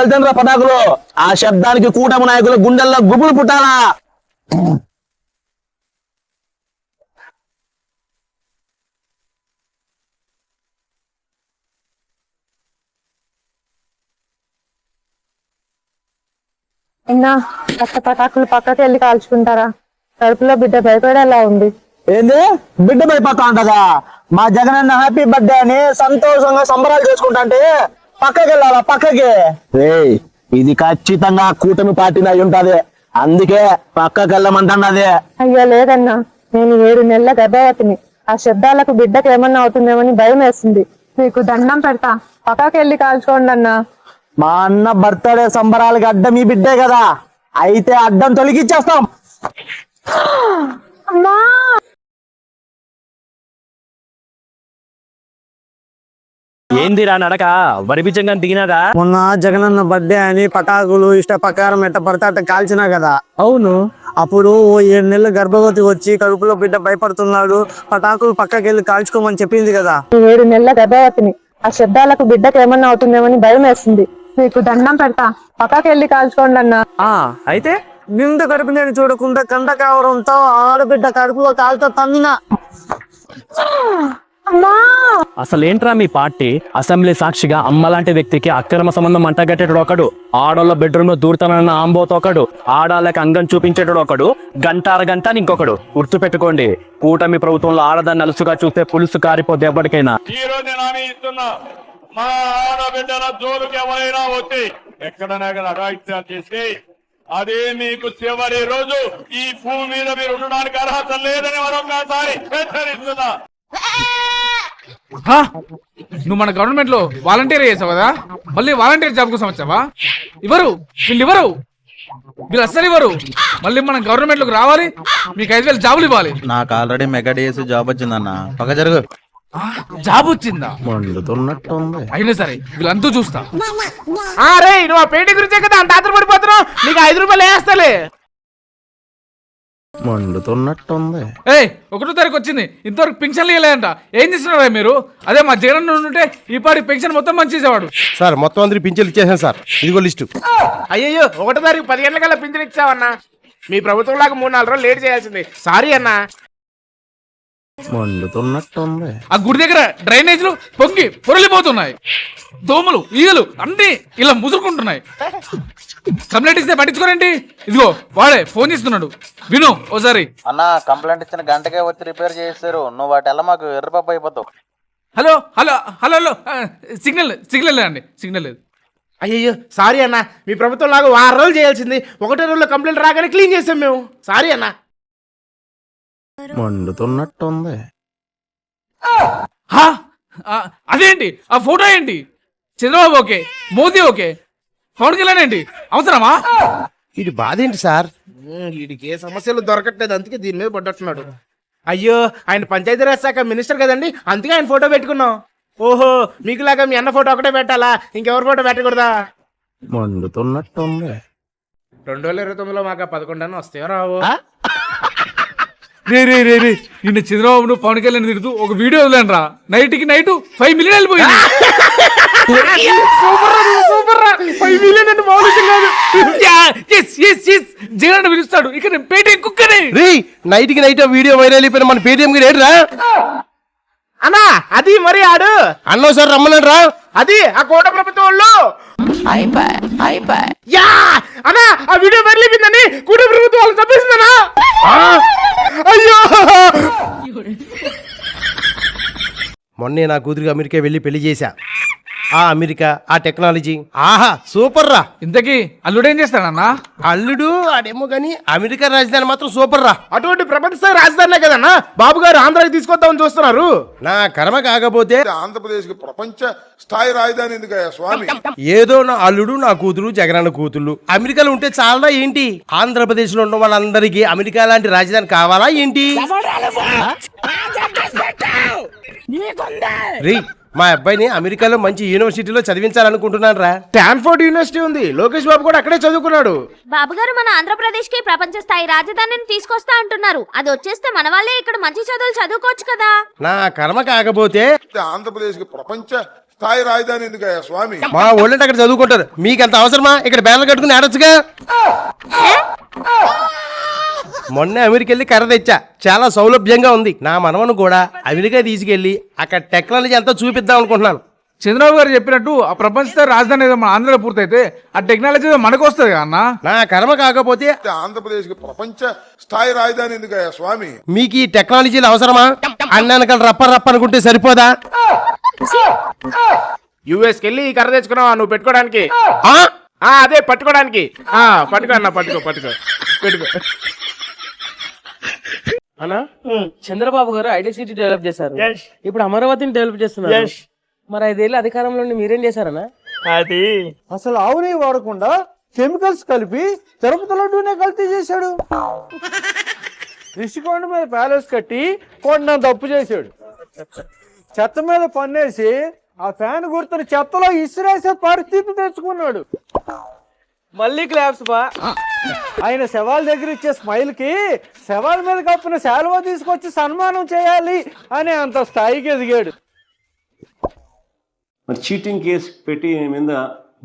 వెళ్తాను పటాకులు. ఆ శబ్దానికి కూటమి నాయకులు గుండెల్లో గుబులు పుట్టాలా? కొత్త పటాకులు పక్కకి వెళ్ళి కాల్చుకుంటారా? కడుపులో బిడ్డ భయపడేలా ఉంది. ఏంది? బిడ్డ పైపోతా ఉంటదా? మా జగనన్న హ్యాపీ బర్త్డే అని సంతోషంగా సంబరాలు చేసుకుంటా అంటే పక్కకి వెళ్ళాలా పక్కకి. రేయ్ ఇది ఖచ్చితంగా కూటమి పార్టీ అయి ఉంటది. అందుకే పక్కకి వెళ్ళమంటున్నది అయ్యో లేదన్నా. నేను ఏడు నెలల గర్భవతిని. ఆ శబ్దాలకు బిడ్డకు ఏమన్నా అవుతుందేమని భయం వేస్తుంది. మీకు దండం పెడతా. పక్కకి వెళ్ళి కాల్చుకోండి అన్నా. మా అన్న బర్త్డే సంబరాలకి అడ్డం ఈ బిడ్డే కదా. అయితే అడ్డం తొలగిచ్చేస్తాం. అమ్మా! ఏందిరా నడక? వరిపించంగా దిగినాదా మొన్న జగనన్న బర్త్డే అని పటాకులు ఇష్ట ప్రకారం ఎట్ట పడితే అట్ట కాల్చినా కదా. అవును. అప్పుడు ఓ ఏడు నెలలు గర్భవతి వచ్చి కడుపులో బిడ్డ భయపడుతున్నాడు పటాకులు పక్కకి వెళ్ళి కాల్చుకోమని చెప్పింది కదా. ఏడు నెలల గర్భవతిని ఆ శబ్దాలకు బిడ్డకు ఏమన్నా అవుతుందేమని భయం వేస్తుంది మీకు దండం పెడతా పక్కకి వెళ్ళి కాల్చుకోండి అన్నా. ఆ అయితే నిండు కడుపు నేను చూడకుండా కంట కావడంతో ఆడబిడ్డ కడుపులో కాలుతో తన్నిన. అసలేంట్రా మీ పార్టీ? అసెంబ్లీ సాక్షిగా అమ్మలాంటి వ్యక్తికి అక్రమ సంబంధం అంటగట్టేటోడు ఒకడు. ఆడోళ్ళ బెడ్రూమ్లో దూరుతానన్న ఆంబోతో ఒకడు. ఆడాళ్ళకి అంగం చూపించేటోడు ఒకడు. గంట అరగంట ఇంకొకడు. గుర్తు పెట్టుకోండి కూటమి ప్రభుత్వంలో ఆడదాన్ని అలుసుగా చూస్తే పులుసు కారిపోతే ఎప్పటికైనా ఈ రోజు నేను హామీ ఇస్తున్నా. మా ఆడబిడ్డల జోలుకి ఎవరైనా వచ్చి ఎక్కడైనా కానీ అరాయిత్యాలు చేసి అదే మీకు చివరి రోజు ఈ భూమి మీద మీరు ఉండడానికి అర్హత లేదని మరొకసారి హెచ్చరిస్తున్నా? నువ్వు మన గవర్నమెంట్లో వాలంటీర్ చేసావు కదా మళ్ళీ వాలంటీర్ జాబ్ కోసం వచ్చావా? ఇవ్వరు వీళ్ళు ఇవ్వరు. వీళ్ళు అస్సలు ఇవ్వరు. మళ్ళీ మనం గవర్నమెంట్లోకి రావాలి మీకు ఐదు వేలు జాబులు ఇవ్వాలి. నాకు ఆల్రెడీ మెగా డిఎస్ జాబ్ వచ్చిందన్న. పక్క జరుగు. జాబ్ వచ్చిందా? అయినా సరే వీళ్ళంతా చూస్తా. రే నువ్వు ఆ పేటీ గురించే కదా అంత ఆత్ర పడిపోతున్నావు నీకు ఐదు రూపాయలు వేస్తాలే మండుతున్నట్టు ఉంది ఏయ్ ఒకటో తారీఖు వచ్చింది. ఇంతవరకు పెన్షన్లు ఇవ్వలేదంట. ఏం చేస్తున్నారా మీరు? అదే మా జగన్ ఉంటే ఈ పాటి పెన్షన్ మొత్తం మంచి చేసేవాడు. సార్ మొత్తం అందరికి పింఛన్లు ఇచ్చేసాను సార్. ఇదిగో లిస్టు. అయ్యో ఒకటో తారీఖు పది గంటల పింఛన్ ఇచ్చావన్నా. మీ ప్రభుత్వం లాగా మూడు నాలుగు రోజులు లేట్ చేయాల్సింది. సారీ అన్నా. ఆ గుడి దగ్గర డ్రైనేజీలు పొంగి పొరలిపోతున్నాయి. దోమలు ఈగలు అన్ని ఇలా ముసురుకుంటున్నాయి. కంప్లైంట్ ఇస్తే పట్టించుకోరండి ఇదిగో వాడే ఫోన్ చేస్తున్నాడు. విను ఓసారి. అన్న కంప్లైంట్ ఇచ్చిన గంటకే వచ్చి రిపేర్ చేస్తారు నువ్వు వాటి వల్ల మాకు ఎర్రపప్పు అయిపోతావు. Hello hello hello hello. Signal signal లేదండి సిగ్నల్ లేదు. అయ్యో సారీ అన్నా. మీ ప్రభుత్వం లాగా వారం రోజులు చేయాల్సింది. ఒకటో రోజులో కంప్లైంట్ రాగానే క్లీన్ చేసాం మేము. సారీ అన్నా. మండుతున్నట్టు ఉంది హా? ఆ, అదేంటి? ఆ ఫోటో ఏంటి? చంద్రబాబు ఓకే మోదీ ఓకే పవన్ కళ్యాణ్ ఏంటి? అవసరమా? ఇది బాధ ఏంటి సార్ వీడికి ఏ సమస్యలు దొరకట్లేదు అందుకే దీని మీద పడ్డట్టున్నాడు. అయ్యో ఆయన పంచాయతీరాజ్ శాఖ మినిస్టర్ కదండి అందుకే ఆయన ఫోటో పెట్టుకున్నాం. ఓహో మీకులాగా మీ అన్న ఫోటో ఒకటే పెట్టాలా? ఇంకెవరి ఫోటో పెట్టకూడదా? మండుతున్నట్టు ఉంది రెండు వేల ఇరవై తొమ్మిదిలో మాకు పదకొండు అన్న వస్తాయో రావు? రే రే రే రే. నిన్న చంద్రబాబును పవన్ కళ్యాణ్ తిడుతూ ఒక వీడియో వదిలేను రా నైట్కి నైట్ ఫైవ్ మిలియన్ వెళ్ళిపోయింది సూపర్ రా నువ్వు సూపర్ రా. ఫైవ్ మిలియన్ అంటే మామూలు కాదు. ఎస్ ఎస్ ఎస్ జగన్ అన్న పిలుస్తాడు. ఇక్కడ నేను పేటే కుక్కనే. రే నైట్కి నైట్ వీడియో వైరల్ అయిపోయిన మన పేటిఎం కి రేటురా? అన్నా అది మరి ఆడు. అన్నో సార్ రమ్మన్నాడు రా అది ఆ కోట ప్రభుత్వం వాళ్ళు యా అన్నా ఆ వీడియో వెళ్ళిపోయిందని కూట ప్రభుత్వం వాళ్ళు చంపేసిందనా అయ్యో. మొన్నే నా కూతురికి అమెరికా వెళ్ళి పెళ్ళి చేశా. ఆ అమెరికా ఆ టెక్నాలజీ. ఆహా సూపర్ రా. ఇంతకీ అల్లుడు ఏం చేస్తాడన్నా? అల్లుడు ఆడేమో గాని అమెరికా రాజధాని మాత్రం సూపర్ రా. అటువంటి ప్రపంచ స్థాయి రాజధానే కదన్నా? బాబు గారు ఆంధ్రాకి తీసుకొద్దామని చూస్తున్నారు. నా కర్మ కాకపోతే ఆంధ్రప్రదేశ్కి ప్రపంచ స్థాయి రాజధాని ఎందుకయ్యా స్వామి? ఏదో నా అల్లుడు నా కూతురు జగనన్న కూతుళ్ళు. అమెరికాలో ఉంటే చాలా ఏంటి? ఆంధ్రప్రదేశ్లో ఉన్న వాళ్ళందరికీ అమెరికా లాంటి రాజధాని కావాలా ఏంటి? రీ మా అబ్బాయిని అమెరికాలో మంచి యూనివర్సిటీలో చదివించాలనుకుంటున్నాను రా స్టాన్ఫోర్డ్ యూనివర్సిటీ ఉంది. లోకేష్ బాబు కూడా అక్కడే చదువుకున్నాడు. బాబుగారు మన ఆంధ్రప్రదేశ్కి ప్రపంచ స్థాయి రాజధానిని తీసుకొస్తా అంటున్నారు. అది వచ్చేస్తే మన వాళ్ళే ఇక్కడ మంచి చదువులు చదువుకోవచ్చు కదా. నా కర్మ కాకపోతే ఆంధ్రప్రదేశ్కి ప్రపంచ స్థాయి రాజధాని ఎందుకయ్యా స్వామి? మా వాళ్ళంటే అక్కడ చదువుకుంటారు. మీకు అంత అవసరమా? ఇక్కడ బ్యానర్ కట్టుకుని ఆడొచ్చుగా. మొన్న అమెరికా వెళ్ళి కర్ర తెచ్చా. చాలా సౌలభ్యంగా ఉంది. నా మనవను కూడా అమెరికా తీసుకెళ్ళి అక్కడ టెక్నాలజీ అంతా చూపిద్దాం అనుకుంటున్నాను. చంద్రబాబు గారు చెప్పినట్టు ఆ ప్రపంచ రాజధాని ఏదో మన ఆంధ్రలో పూర్తయితే ఆ టెక్నాలజీ ఏదో మనకు వస్తుంది కదా అన్న? నా కర్మ కాకపోతే ఆంధ్రప్రదేశ్కి ప్రపంచ స్థాయి రాజధాని స్వామి? మీకు ఈ టెక్నాలజీలు అవసరమా? అన్నానకల్ రప్ప రప్ప అనుకుంటే సరిపోదా? యుఎస్కి వెళ్ళి ఈ కర్ర తెచ్చుకున్నావా నువ్వు పెట్టుకోవడానికి? ఆ? ఆ అదే పట్టుకోవడానికి. ఆ పట్టుకో అన్న పట్టుకో పట్టుకో. పెట్టుకో. అన్నా చంద్రబాబు గారు ఐటీ సిటీ డెవలప్ చేశారు. ఇప్పుడు అమరావతిని డెవలప్ చేస్తున్నారు. మరి ఐదేళ్ళు అధికారంలో ఉండి మీరేం చేశారన్నా అది. అసలు ఆవుని వాడకుండా కెమికల్స్ కలిపి తిరుపతి లడ్డూనే కల్తీ చేశాడు. రిషికొండ మీద ప్యాలెస్ కట్టి కొండ తప్పు చేశాడు. చెత్త మీద పన్నేసి ఆ ఫ్యాన్ గుర్తుని చెత్తలో ఇసిరేసే పరిస్థితి తెచ్చుకున్నాడు. మళ్ళీ క్లాప్స్ బా. ఆయన శవాల దగ్గర ఇచ్చే స్మైల్కి శవాల మీద కప్పిన శాలువా తీసుకొచ్చి సన్మానం చేయాలి అనే అంత స్థాయికి ఎదిగాడు. మరి చీటింగ్ కేసు పెట్టి మీద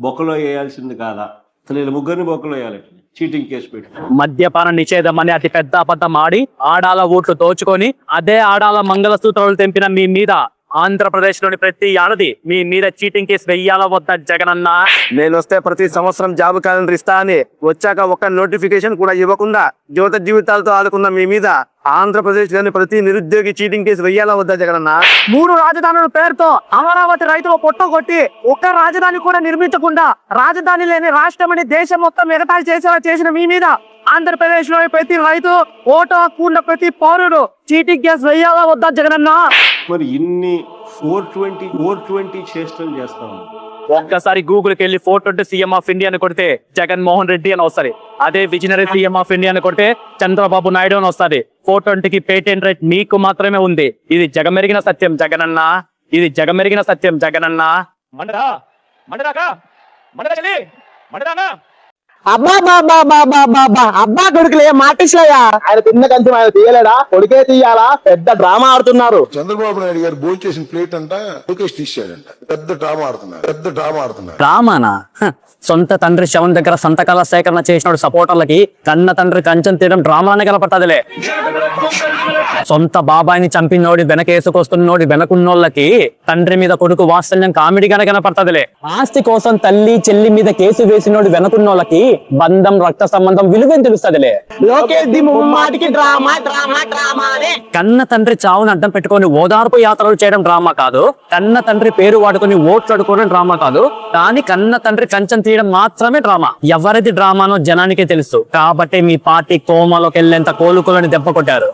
బొక్కలో వేయాల్సింది కాదా? అసలు ముగ్గురిని బొక్కలో వేయాలి. చీటింగ్ కేసు పెట్టి. మద్యపాన నిషేధం అని అతి పెద్ద అబద్ధం ఆడి ఆడాల ఓట్లు దోచుకొని అదే ఆడాల మంగళసూత్రాలు తెంపిన మీ మీద ఆంధ్రప్రదేశ్లోని ప్రతి ఆడది మీ మీద చీటింగ్ కేసు వెయ్యాల వద్ద జగనన్న? నేను వస్తే ప్రతి సంవత్సరం జాబ్ క్యాలెండర్ ఇస్తా అని వచ్చాక ఒక్క నోటిఫికేషన్ కూడా ఇవ్వకుండా యువత జీవితాలతో ఆడుకున్న మీ మీద ఆంధ్రప్రదేశ్లోని ప్రతి నిరుద్యోగి చీటింగ్ కేసు వెయ్యాలా వద్దా జగనన్న? మూడు రాజధానుల పేరుతో అమరావతి రైతులు పొట్టగొట్టి ఒక్క రాజధాని కూడా నిర్మించకుండా రాజధాని లేని రాష్ట్రం అని దేశం మొత్తం ఎగతాళి చేసేలా చేసిన మీ మీద ఆంధ్రప్రదేశ్లోని ప్రతి రైతు ఓటు హక్కు ఉన్న ప్రతి పౌరుడు చీటింగ్ కేసు వెయ్యాలా వద్దా జగనన్న? మరి ఇన్ని ఫోర్ ట్వంటీ ఫోర్ ట్వంటీ చేష్టలు చేస్తాం ఒక్కసారి గూగుల్కి వెళ్ళి four twenty CM of India అని కొడితే జగన్మోహన్ రెడ్డి అని వస్తుంది. అదే విజనరీ సీఎం ఆఫ్ ఇండియా అని కొడితే చంద్రబాబు నాయుడు అని వస్తుంది. ఫోర్ ట్వంటీకి పేటెంట్ రైట్ మీకు మాత్రమే ఉంది. ఇది జగమెరిగిన సత్యం జగనన్న. ఇది జగమెరిగిన సత్యం జగనన్న. మండరా మండరాకా మండరా మండరానా అబ్బా బాబా బాబా బాబా అబ్బా కొడుకులే మాటిస్లయ్యా ఆయన తిన్న కంచెం ఆయన తీయలేడా? కొడుకే తీయాలా? పెద్ద డ్రామా ఆడుతున్నారు. చంద్రబాబు నాయుడు గారు భోజనం చేసిన ప్లేట్ అంట లోకేష్ తీసాడంట పెద్ద డ్రామా ఆడుతున్నారు పెద్ద డ్రామా ఆడుతున్నారు. రామానా హ, సొంత తండ్రి శవం దగ్గర సంతకాల సేకరణ చేసిన సపోర్టర్లకి కన్న తండ్రి కంచెం తీయడం డ్రామానే కనపడుతుందిలే. సొంత బాబాయిని చంపినోడి వెనకేసుకొస్తున్నోడి వెనకున్నోళ్ళకి తండ్రి మీద కొడుకు వాత్సల్యం కామెడీగానే కనపడుతుందిలే. ఆస్తి కోసం తల్లి చెల్లి మీద కేసు వేసినోడి వెనకున్నోళ్ళకి బంధం రక్త సంబంధం విలువేం తెలుస్తుందిలే. లోకేష్ ది ముమ్మాటికి డ్రామా డ్రామా డ్రామానే. కన్న తండ్రి చావుని అడ్డం పెట్టుకొని ఓదార్పు యాత్రలు చేయడం డ్రామా కాదు. కన్న తండ్రి పేరు వాడుకొని ఓట్లు అడుకోవడం డ్రామా కాదు. కానీ కన్న తండ్రి కంచం తీయడం మాత్రమే డ్రామా. ఎవరిది డ్రామానో జనానికే తెలుసు. కాబట్టి మీ పార్టీ కోమాలోకి వెళ్ళేంత కోలుకోలని దెబ్బ కొట్టారు.